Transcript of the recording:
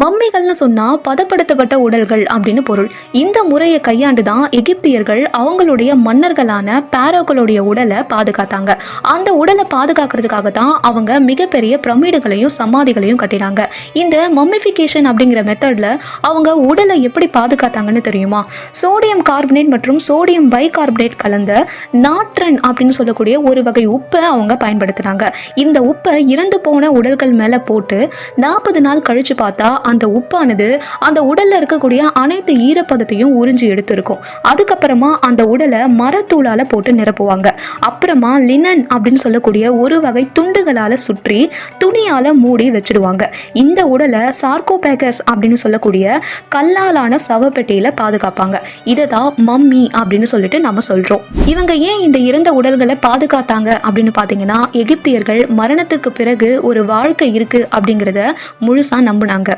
மம்மிகள்னு சொன்னா பதப்படுத்தப்பட்ட உடல்கள் அப்படின்னு பொருள். இந்த முறையை கையாண்டு தான் எகிப்தியர்கள் அவங்களுடைய மன்னர்களான பேரோக்களுடைய உடலை பாதுகாத்தாங்க. அந்த உடலை பாதுகாக்கிறதுக்காக தான் அவங்க மிகப்பெரிய பிரமிடுகளையும் சமாதிகளையும் கட்டினாங்க. இந்த மம்மிஃபிகேஷன் அப்படிங்கிற மெத்தட்ல அவங்க உடலை எப்படி பாதுகாத்தாங்கன்னு தெரியுமா? சோடியம் கார்பனேட் மற்றும் சோடியம் பைகார்பனேட் கலந்த நாட்ரன் அப்படின்னு சொல்லக்கூடிய ஒரு வகை உப்பை அவங்க பயன்படுத்தினாங்க. இந்த உப்பை இறந்து போன உடல்கள் மேலே போட்டு நாற்பது நாள் கழிச்சு பார்த்தா அந்த உப்பானது அந்த உடல்ல இருக்கக்கூடிய அனைத்து ஈரப்பதத்தையும் உறிஞ்சி எடுத்திருக்கும். அதுக்கப்புறமா அந்த உடலை மரத்தூளால போட்டு நிரப்புவாங்க. அப்புறமா லினன் அப்படின்னு சொல்லக்கூடிய ஒரு வகை துண்டுகளால சுற்றி துணியால மூடி வச்சிடுவாங்க. இந்த உடலை சார்கோபேகஸ் அப்படின்னு சொல்லக்கூடிய கல்லாலான சவப்பெட்டியில பாதுகாப்பாங்க. இதை தான் மம்மி அப்படின்னு சொல்லிட்டு நம்ம சொல்றோம். இவங்க ஏன் இந்த இறந்த உடல்களை பாதுகாத்தாங்க அப்படின்னு பார்த்தீங்கன்னா எகிப்தியர்கள் மரணத்துக்கு பிறகு ஒரு வாழ்க்கை இருக்கு அப்படிங்கிறத முழுசா நம்புனாங்க.